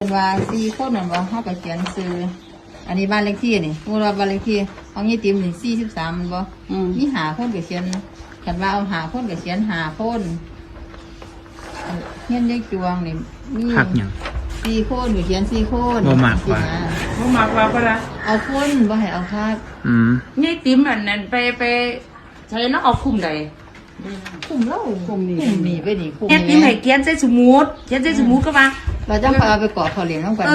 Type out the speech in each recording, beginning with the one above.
เป็นว่าสี่คนนั่นว่าเขาก็เขียนซื้ออันนี้บ้านเลขที่นี่มูลว่าบ้านเลขที่ของยี่ติ๋มนี่สี่สิบสามมันบ่อืม มีหาคนก็เขียนกันว่าเอาหาคนก็เขียนหาคนเฮียนยายจวงนี่มีหักหยัง สี่คนก็เขียนสี่คนบ่มากกว่าสินะบ่มักว่าปะละเอาคนบ่ให้เอาคักอืม นี่ติ๋มอันนั้นไปไปใช้น้องเอาคุมใด คุมเล่าคุมนี่คุมนี่ไปนี่คุมแค่ติ๋มให้เขียนใส่สมุดเขียนใส่สมุดก็ว่าเราจะไปเอาไปกอดเขาเลี้ยงน้องกัน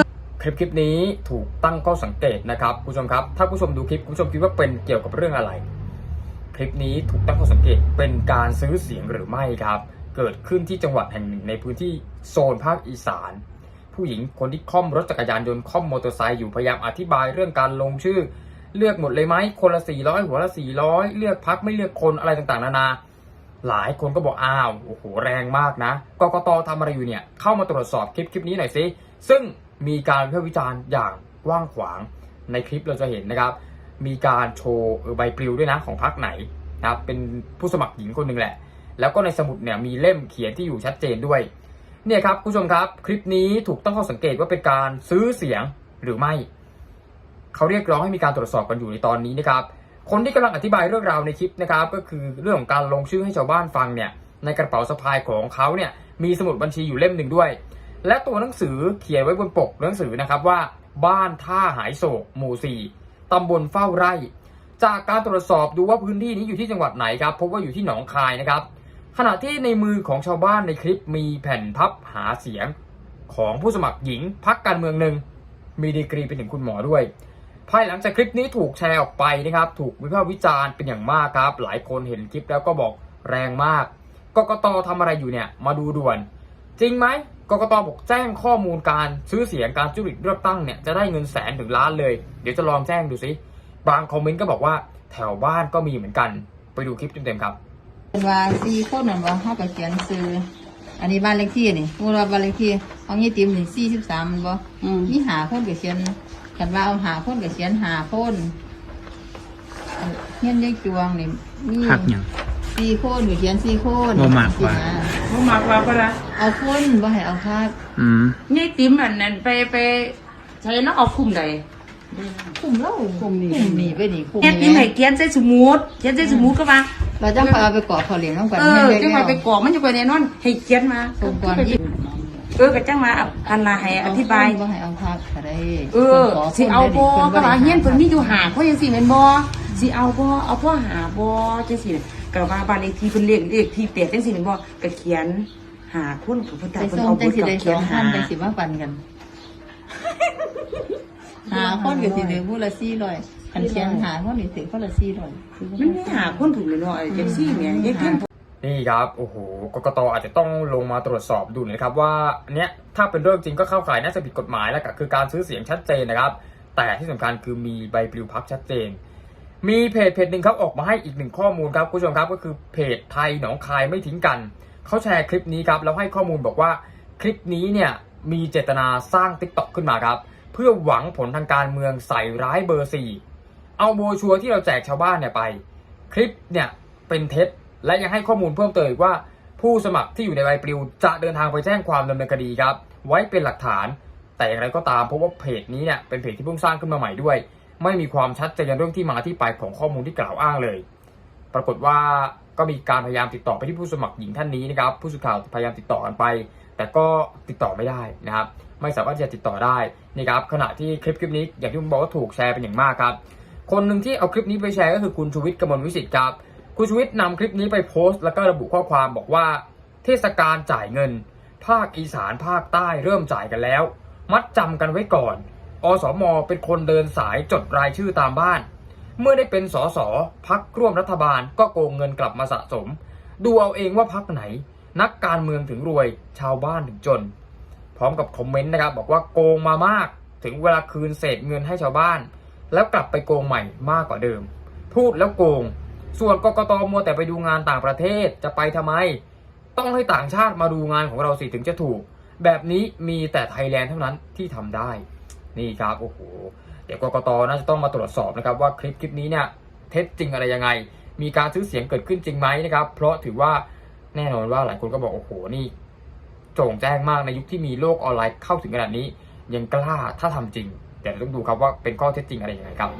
คลิปคลิปนี้ถูกตั้งข้อสังเกตนะครับคุณผู้ชมครับ ถ้าคุณผู้ชมดูคลิปคุณผู้ชมคิดว่าเป็นเกี่ยวกับเรื่องอะไร คลิปนี้ถูกตั้งข้อสังเกตเป็นการซื้อเสียงหรือไม่ครับ เกิดขึ้นที่จังหวัดแห่งหนึ่งในพื้นที่โซนภาคอีสาน ผู้หญิงคนที่ค่อมรถจักรยานยนต์ค่อมมอเตอร์ไซค์อยู่พยายามอธิบายเรื่องการลงชื่อ เลือกหมดเลยไหมคนละ400หัวละ400 เลือกพักไม่เลือกคนอะไรต่างๆ นานา หลายคนก็บอกอ้าวโอ้โหแรงมากนะกกตทำอะไรอยู่เนี่ยเข้ามาตรวจสอบคลิปคลิปนี้หน่อยสิซึ่งมีการวิพากษ์วิจารณ์อย่างกว้างขวางในคลิปเราจะเห็นนะครับ มีการโชว์ใบปลิวด้วยนะของพักไหนนะครับเป็นผู้สมัครหญิงคนหนึ่งแหละ แล้วก็ในสมุดเนี่ยมีเล่มเขียนที่อยู่ชัดเจนด้วยเนี่ยครับคุณผู้ชมครับ คลิปนี้ถูกตั้งข้อสังเกตว่าเป็นการซื้อเสียงหรือไม่ เขาเรียกร้องให้มีการตรวจสอบกันอยู่ในตอนนี้นะครับ คนที่กำลังอธิบายเรื่องราวในคลิปนะครับก็คือเรื่องของการลงชื่อให้ชาวบ้านฟังเนี่ยในกระเป๋าสะพายของเขาเนี่ยมีสมุดบัญชีอยู่เล่มหนึ่งด้วย และตัวหนังสือเขียนไว้บนปกหนังสือนะครับว่าบ้านท่าหายโศกหมู่สี่ตำบลเฝ้าไร่ จากการตรวจสอบดูว่าพื้นที่นี้อยู่ที่จังหวัดไหนครับพบว่าอยู่ที่หนองคายนะครับ ขณะที่ในมือของชาวบ้านในคลิปมีแผ่นพับหาเสียงของผู้สมัครหญิงพักการเมืองหนึ่งมีดีกรีเป็นถึงคุณหมอด้วย ภายหลังจากคลิปนี้ถูกแชร์ออกไปนะครับ ถูกวิพากษ์วิจารณ์เป็นอย่างมากครับ หลายคนเห็นคลิปแล้วก็บอกแรงมากกกตทำอะไรอยู่เนี่ย มาดูด่วน จริงไหมกกตบอกแจ้งข้อมูลการซื้อเสียงการจุริตเลือกตั้งเนี่ยจะได้เงินแสนถึงล้านเลย เดี๋ยวจะลองแจ้งดูสิบางคอมเมนต์ก็บอกว่าแถวบ้านก็มีเหมือนกัน ไปดูคลิปเต็มๆครับว่าสี่คนนั่นว่าเขาก็เขียนซื้อ อันนี้บ้านเลขที่นี่มูลว่าบ้านเลขที่ของยี่ติ๋มนี่สี่สิบสามมันบ่อืมมีหาคนก็เขียนกันว่าเอาหาคนก็เขียนหาคนเฮียนยายจวงนี่มีหักหยัง สี่คนก็เขียนสี่คนบ่มากกว่าสินะบ่มักว่าปะละเอาคนบ่ให้เอาคักอืมนี่ติ๋มอันนั้นไปไปใช้น้องเอาคุมใดคุมเล่าคุมนี่ คุมนี่ไปนี่คุมแค่ติ๋มให้เขียนใส่สมุดเขียนใส่สมุดก็ว่า เราจังไาไปกรอกเขาเหรียญต้องกันเออจังมาไปกรอกมันจะไปแน่นอนให้เขียนมาสมควรที่เออก็จังมาอันลาให้อธิบายเอาภาพอไรเออสิเอาบ่ก็ว่าเฮียนเพิ่นมีอยู่หาเพราะยังสิแม่นบ่สิเอาบ่เอาพ่อหาบ่จังซี่ก็ว่าบ้านเลขที่เพิ่นเลขเลขที่8จังสี่แม่นบ่ก็เขียนหาคุณผู้พุทธเพิ่นเอาบ่ก็เขียนหาไปสิมาปันกันหาคนก็สิได้ผู้ละ400 ขันเชียนหาว่าหนีถึงเขาละซี่ด้วยมันไม่หาคนถูกเลยเนาอยเจ็กซี่เนี่ยยิ่งแค่นี่ครับโอ้โหกกตอาจจะต้องลงมาตรวจสอบดูนะครับว่าเนี้ยถ้าเป็นเรื่องจริงก็เข้าข่ายน่าจะผิดกฎหมายแล้วก็คือการซื้อเสียงชัดเจนนะครับ แต่ที่สำคัญคือมีใบปลิวพักชัดเจน มีเพจเพจหนึ่งครับออกมาให้อีกหนึ่งข้อมูลครับคุณผู้ชมครับก็คือเพจไทยหนองคายไม่ทิ้งกันเขาแชร์คลิปนี้ครับแล้วให้ข้อมูลบอกว่าคลิปนี้เนี่ยมีเจตนาสร้างติ๊กต็อกขึ้นมาครับ เพื่อหวังผลทางการเมืองใส่ร้ายเบอร์สี่ เอาโบชัวที่เราแจกชาวบ้านเนี่ยไป คลิปเนี่ยเป็นเท็จและยังให้ข้อมูลเพิ่มเติมอีกว่า ผู้สมัครที่อยู่ในใบปลิว จะเดินทางไปแจ้งความดำเนินคดีครับ ไว้เป็นหลักฐาน แต่อย่างไรก็ตามเพราะว่าเพจนี้เนี่ยเป็นเพจที่เพิ่งสร้างขึ้นมาใหม่ด้วย ไม่มีความชัดเจนเรื่องที่มาที่ไปของข้อมูลที่กล่าวอ้างเลย ปรากฏว่าก็มีการพยายามติดต่อไปที่ผู้สมัครหญิงท่านนี้นะครับผู้สื่อข่าวพยายามติดต่อกันไป แต่ก็ติดต่อไม่ได้นะครับ ไม่สามารถจะติดต่อได้นะครับขณะที่คลิปคลิปนี้อย่างที่ผมบอกว่าถูกแชร์เป็นอย่างมากครับ คนหนึ่งที่เอาคลิปนี้ไปแชร์ก็คือคุณชูวิทย์กมลวิสิทธิ์ครับ คุณชูวิทย์นำคลิปนี้ไปโพสต์ แล้วก็ระบุข้อความบอกว่า เทศกาลจ่ายเงิน ภาคอีสานภาคใต้เริ่มจ่ายกันแล้ว มัดจำกันไว้ก่อน อสมเป็นคนเดินสายจดรายชื่อตามบ้าน เมื่อได้เป็นสสพักร่วมรัฐบาลก็โกงเงินกลับมาสะสม ดูเอาเองว่าพักไหน นักการเมืองถึงรวย ชาวบ้านถึงจน พร้อมกับคอมเมนต์นะครับบอกว่าโกงมามาก ถึงเวลาคืนเศษเงินให้ชาวบ้าน แล้วกลับไปโกงใหม่มากกว่าเดิม พูดแล้วโกง ส่วนกกตมัวแต่ไปดูงานต่างประเทศจะไปทำไม ต้องให้ต่างชาติมาดูงานของเราสิถึงจะถูก แบบนี้มีแต่ไทยแลนด์เท่านั้นที่ทำได้ นี่ครับโอ้โหเดี๋ยวกกตน่าจะต้องมาตรวจสอบนะครับว่าคลิปคลิปนี้เนี่ยเท็จจริงอะไรยังไง มีการซื้อเสียงเกิดขึ้นจริงไหมนะครับ เพราะถือว่าแน่นอนว่าหลายคนก็บอกโอ้โหนี่โจ่งแจ้งมากในยุคที่มีโลกออนไลน์เข้าถึงขนาดนี้ ยังกล้าถ้าทำจริง แต่ต้องดูครับว่าเป็นข้อเท็จจริงอะไรยังไงครับ